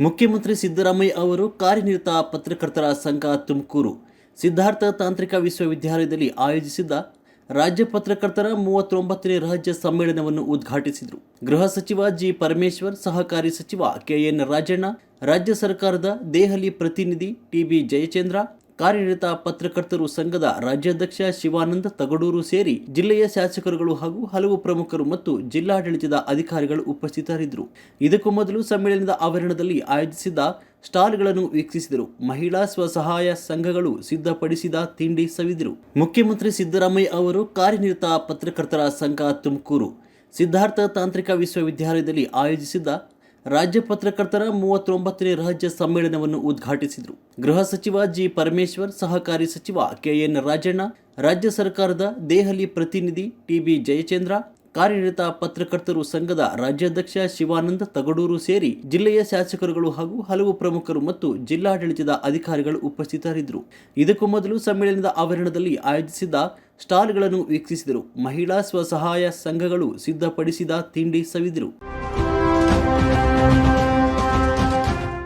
ಮುಖ್ಯಮಂತ್ರಿ ಸಿದ್ದರಾಮಯ್ಯ ಅವರು ಕಾರ್ಯನಿರತ ಪತ್ರಕರ್ತರ ಸಂಘ ತುಮಕೂರು, ಸಿದ್ಧಾರ್ಥ ತಾಂತ್ರಿಕ ವಿಶ್ವವಿದ್ಯಾಲಯದಲ್ಲಿ ಆಯೋಜಿಸಿದ್ದ ರಾಜ್ಯ ಪತ್ರಕರ್ತರ ಮೂವತ್ತೊಂಬತ್ತನೇ ರಾಜ್ಯ ಸಮ್ಮೇಳನವನ್ನು ಉದ್ಘಾಟಿಸಿದರು. ಗೃಹ ಸಚಿವ ಜಿ. ಪರಮೇಶ್ವರ್, ಸಹಕಾರಿ ಸಚಿವ ಕೆಎನ್ ರಾಜಣ್ಣ, ರಾಜ್ಯ ಸರ್ಕಾರದ ದೆಹಲಿ ಪ್ರತಿನಿಧಿ ಟಿಬಿ ಜಯಚಂದ್ರ ಕಾರ್ಯನಿರತ ಪತ್ರಕರ್ತರು ಸಂಘದ ರಾಜ್ಯಾಧ್ಯಕ್ಷ ಶಿವಾನಂದ ತಗಡೂರು ಸೇರಿ ಜಿಲ್ಲೆಯ ಶಾಸಕರುಗಳು ಹಾಗೂ ಹಲವು ಪ್ರಮುಖರು ಮತ್ತು ಜಿಲ್ಲಾಡಳಿತದ ಅಧಿಕಾರಿಗಳು ಉಪಸ್ಥಿತರಿದ್ದರು. ಇದಕ್ಕೂ ಮೊದಲು ಸಮ್ಮೇಳನದ ಆವರಣದಲ್ಲಿ ಆಯೋಜಿಸಿದ್ದ ಸ್ಟಾಲ್ಗಳನ್ನು ವೀಕ್ಷಿಸಿದರು. ಮಹಿಳಾ ಸ್ವಸಹಾಯ ಸಂಘಗಳು ಸಿದ್ಧಪಡಿಸಿದ ತಿಂಡಿ ಸವಿದರು. ಮುಖ್ಯಮಂತ್ರಿ ಸಿದ್ದರಾಮಯ್ಯ ಅವರು ಕಾರ್ಯನಿರತ ಪತ್ರಕರ್ತರ ಸಂಘ ತುಮಕೂರು. ಸಿದ್ಧಾರ್ಥ ತಾಂತ್ರಿಕ ವಿಶ್ವವಿದ್ಯಾಲಯದಲ್ಲಿ ಆಯೋಜಿಸಿದ್ದ ರಾಜ್ಯ ಪತ್ರಕರ್ತರ ಮೂವತ್ತೊಂಬತ್ತನೇ ರಾಜ್ಯ ಸಮ್ಮೇಳನವನ್ನು ಉದ್ಘಾಟಿಸಿದರು. ಗೃಹ ಸಚಿವ ಜಿ. ಪರಮೇಶ್ವರ್, ಸಹಕಾರಿ ಸಚಿವ ಕೆಎನ್ ರಾಜಣ್ಣ, ರಾಜ್ಯ ಸರ್ಕಾರದ ದೆಹಲಿ ಪ್ರತಿನಿಧಿ ಟಿಬಿ ಜಯಚಂದ್ರ, ಕಾರ್ಯನಿರತ ಪತ್ರಕರ್ತರು ಸಂಘದ ರಾಜ್ಯಾಧ್ಯಕ್ಷ ಶಿವಾನಂದ ತಗಡೂರು ಸೇರಿ ಜಿಲ್ಲೆಯ ಶಾಸಕರುಗಳು ಹಾಗೂ ಹಲವು ಪ್ರಮುಖರು ಮತ್ತು ಜಿಲ್ಲಾಡಳಿತದ ಅಧಿಕಾರಿಗಳು ಉಪಸ್ಥಿತರಿದ್ದರು. ಇದಕ್ಕೂ ಮೊದಲು ಸಮ್ಮೇಳನದ ಆವರಣದಲ್ಲಿ ಆಯೋಜಿಸಿದ್ದ ಸ್ಟಾಲ್ಗಳನ್ನು ವೀಕ್ಷಿಸಿದರು. ಮಹಿಳಾ ಸ್ವಸಹಾಯ ಸಂಘಗಳು ಸಿದ್ಧಪಡಿಸಿದ ತಿಂಡಿ ಸವಿದರು. Música